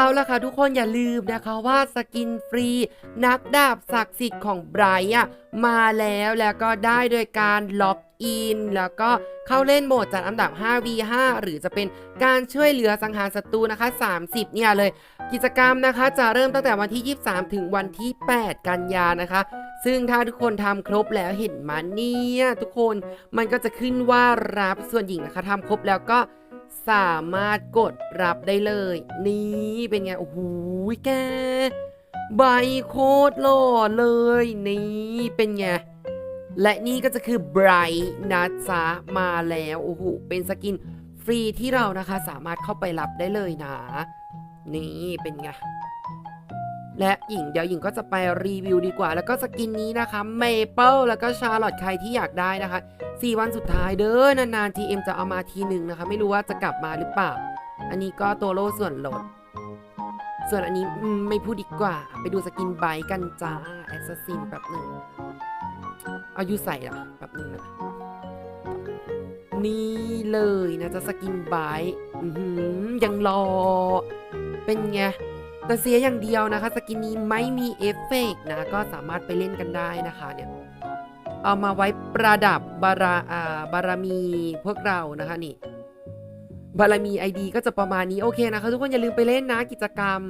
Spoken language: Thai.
เอาละค่ะทุกคนอย่าลืมนะคะว่าสกินฟรีนักดาบศักดิ์สิทธิ์ของไบรท์อะมาแล้วแล้วก็ได้โดยการล็อกอิน แล้วก็เข้าเล่นโหมดจัดอันดับ 5v5 หรือจะเป็นการช่วยเหลือสังหารศัตรูนะคะ 30 เนี่ยเลย กิจกรรมนะคะจะเริ่มตั้งแต่วันที่ 23 ถึงวันที่ 8 กันยานะคะ ซึ่งถ้าทุกคนทำครบแล้วเห็นมาเนี่ยทุกคนมันก็จะขึ้นว่ารับส่วนหญิงนะคะทำครบแล้วก็ สามารถกดรับได้เลย นี่เป็นไง โอ้โหแก ใบโคตรหล่อเลย นี่เป็นไง และนี่ก็จะคือไบรท์นะจ๊ะมาแล้ว โอ้โห เป็นสกินฟรีที่เรานะคะสามารถเข้าไปรับได้เลยนะ นี่เป็นไง และหญิงเดี๋ยวหญิงก็จะไปรีวิวดีกว่า แล้วก็สกินนี้นะคะเมเปิลแล้วก็ชาร์ลอตใครที่อยากได้นะคะ 4 วันสุดท้ายเด้อนานๆทีเอ็มจะเอามาทีหนึ่งนะคะ ไม่รู้ว่าจะกลับมาหรือเปล่า อันนี้ก็ตัวโลส่วนลด ส่วนอันนี้ไม่พูดดีกว่า ไปดูสกินไบกันจ้าแอสซัสซินแบบหนึ่งเอายุใส่ละแบบหนึ่งนะนี่เลยนะจะสกินไบยังรอ เป็นไงแต่เสียอย่างเดียวนะคะ สกินนี้ไม่มีเอฟเฟกต์นะ ก็สามารถไปเล่นกันได้นะคะเนี่ย เอามาไว้ประดับบาราอ่าบารมีพวกเรานะคะนี่บารมีไอดีก็จะประมาณนี้โอเคนะคะทุกคนอย่าลืมไปเล่นนะกิจกรรม